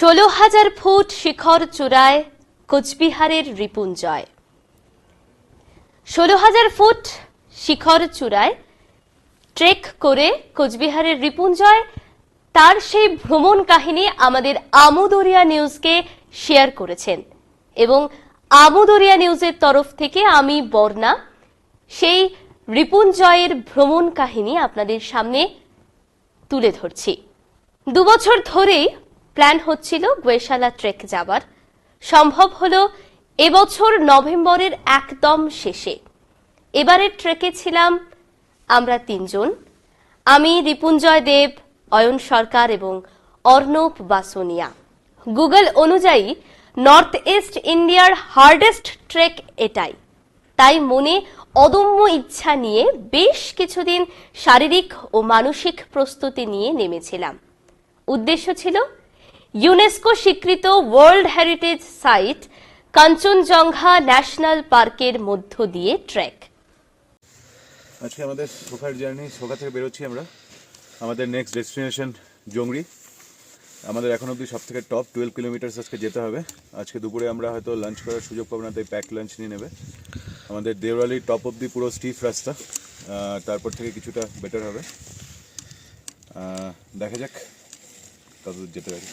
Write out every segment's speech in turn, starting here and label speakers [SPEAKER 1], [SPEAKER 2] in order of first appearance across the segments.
[SPEAKER 1] ষোলো হাজার ফুট শিখর চূড়ায় কোচবিহারের রিপুঞ্জয়। ষোলো হাজার ফুট শিখর চূড়ায় ট্রেক করে কোচবিহারের রিপুঞ্জয়, তার সেই ভ্রমণ কাহিনী আমাদের আমুদরিয়া নিউজকে শেয়ার করেছেন এবং আমুদরিয়া নিউজের তরফ থেকে আমি, বর্ণা, সেই রিপুঞ্জয়ের ভ্রমণ কাহিনী আপনাদের সামনে তুলে ধরছি। দুবছর ধরেই প্ল্যান হচ্ছিল গোয়েশালা ট্রেক যাবার। সম্ভব হল এবছর নভেম্বরের একদম শেষে। এবারের ট্রেকে ছিলাম আমরা তিনজন। আমি রিপুঞ্জয় দেব, অয়ন সরকার এবং অর্ণব বাসনিয়া। গুগল অনুযায়ী নর্থ ইস্ট ইন্ডিয়ার হার্ডেস্ট ট্রেক এটাই। তাই মনে অদম্য ইচ্ছা নিয়ে বেশ কিছুদিন শারীরিক ও মানসিক প্রস্তুতি নিয়ে নেমেছিলাম। উদ্দেশ্য ছিল ইউনেস্কো স্বীকৃত world heritage site Kanchenjunga national পার্কের মধ্য দিয়ে ট্রেক
[SPEAKER 2] আজকে আমাদের সোখার জার্নি সোখা থেকে বেরোচ্ছি আমরা। আমাদের নেক্সট ডেস্টিনেশন জংরি আমাদের এখন অবধি সব থেকে টপ টুয়েলভ কিলোমিটার্স আজকে যেতে হবে। আজকে দুপুরে আমরা হয়তো লাঞ্চ করার সুযোগ পাবো না, তাই প্যাক লাঞ্চ নিয়ে নেবে। আমাদের দেওরালি টপ অবধি পুরো স্টিফ রাস্তা তারপর থেকে কিছুটা বেটার হবে। দেখা যাক কতদূর যেতে পারি।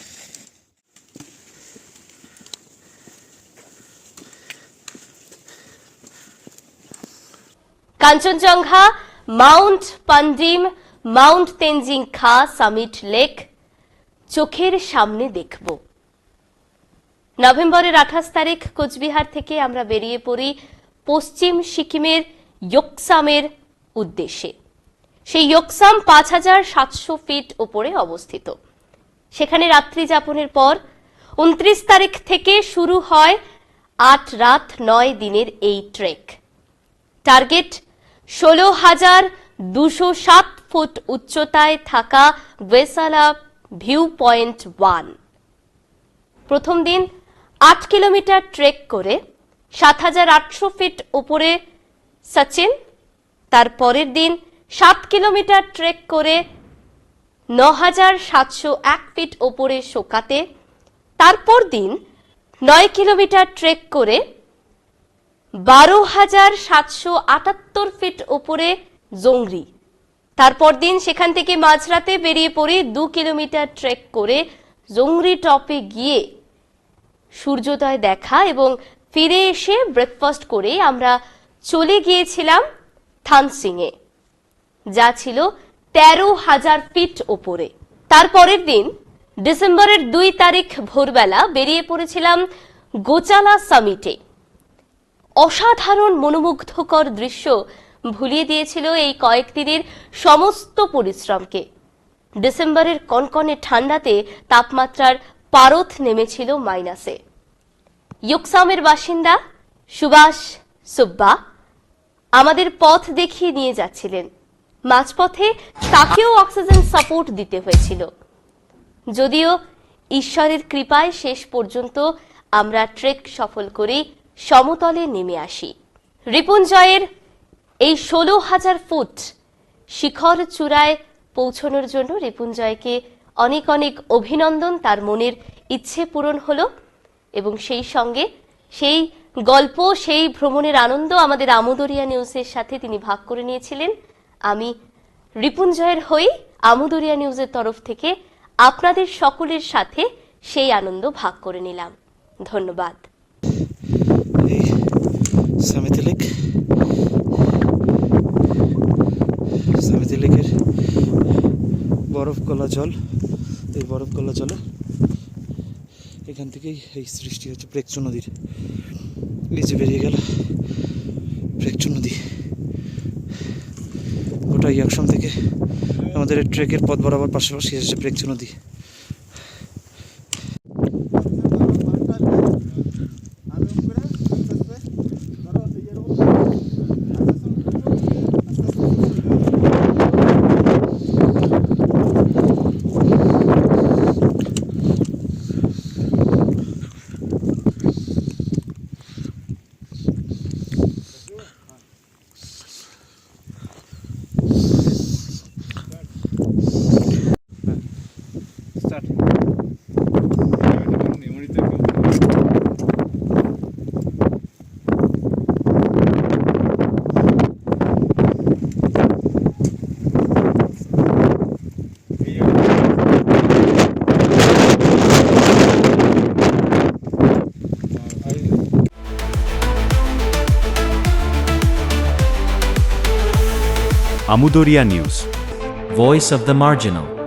[SPEAKER 1] কাঞ্চনজঙ্ঘা মাউন্ট পান্ডিম মাউন্ট তেনজিং খা সামিট লেক চোখের সামনে দেখব। নভেম্বরের আঠাশ তারিখ, কোচবিহার থেকে আমরা বেরিয়ে পড়ি পশ্চিম সিকিমের ইয়োকসামের উদ্দেশ্যে। সেই ইয়োকসাম পাঁচ হাজার সাতশো ফিট ওপরে অবস্থিত। সেখানে রাত্রি যাপনের পর উনত্রিশ তারিখ থেকে শুরু হয় আট রাত নয় দিনের এই ট্রেক। টার্গেট ষোলো হাজার দুশো সাত ফুট উচ্চতায় থাকা ওয়েসালা ভিউ পয়েন্ট ওয়ান। প্রথম দিন আট কিলোমিটার ট্রেক করে সাত হাজার আটশো ফিট উপরে সচিন, তার পরের দিন সাত কিলোমিটার ট্রেক করে ন হাজার সাতশো এক ফিট ওপরে শোকাতে, তারপর দিন নয় কিলোমিটার ট্রেক করে বারো হাজার সাতশো আটাত্তর ফিট উপরে জংরি তারপর দিন সেখান থেকে মাঝরাতে বেরিয়ে পড়ে দু কিলোমিটার ট্রেক করে জংরি টপে গিয়ে সূর্যোদয় দেখা এবং ফিরে এসে ব্রেকফাস্ট করে আমরা চলে গিয়েছিলাম থানসিংয়ে। যা ছিল তেরো হাজার ফিট ওপরে তারপরের দিন ডিসেম্বরের দুই তারিখ ভোরবেলা বেরিয়ে পড়েছিলাম গোচালা সামিটে। অসাধারণ মনোমুগ্ধকর দৃশ্য ভুলিয়ে দিয়েছিল এই কয়েকদিনের সমস্ত পরিশ্রমকে। ডিসেম্বরের কনকনে ঠান্ডাতে তাপমাত্রার পারদ নেমেছিল মাইনাসে। ইয়োকসামের বাসিন্দা সুভাষ সুব্বা আমাদের পথ দেখিয়ে নিয়ে যাচ্ছিলেন। মাঝপথে তাকেও অক্সিজেন সাপোর্ট দিতে হয়েছিল। যদিও ঈশ্বরের কৃপায় শেষ পর্যন্ত আমরা ট্রেক সফল করে সমতলে নেমে আসি। রিপুঞ্জয়ের এই ষোলো হাজার ফুট শিখর চূড়ায় পৌঁছানোর জন্য রিপুঞ্জয়কে অনেক অনেক অভিনন্দন, তার মনের ইচ্ছে পূরণ হলো এবং সেই সঙ্গে সেই গল্প, সেই ভ্রমণের আনন্দ আমাদের আমুদরিয়া নিউজের সাথে তিনি ভাগ করে নিয়েছিলেন। আমি রিপুঞ্জয়ের হই আমুদরিয়া নিউজের তরফ থেকে আপনাদের সকলের সাথে সেই আনন্দ ভাগ করে নিলাম। ধন্যবাদ।
[SPEAKER 3] সামিতি লেক সামিতি লেকের বরফ গলা জল, এই বরফ গলা জলে এখান থেকেই এই সৃষ্টি হচ্ছে প্রেকচু নদীর। যে বেরিয়ে গেল প্রেকচু নদী। গোটা ইয়াকসম থেকে আমাদের ট্রেকের পথ বরাবর পাশাপাশি এসেছে প্রেকচু নদী।
[SPEAKER 4] Amudoria News.
[SPEAKER 5] Voice of the marginal.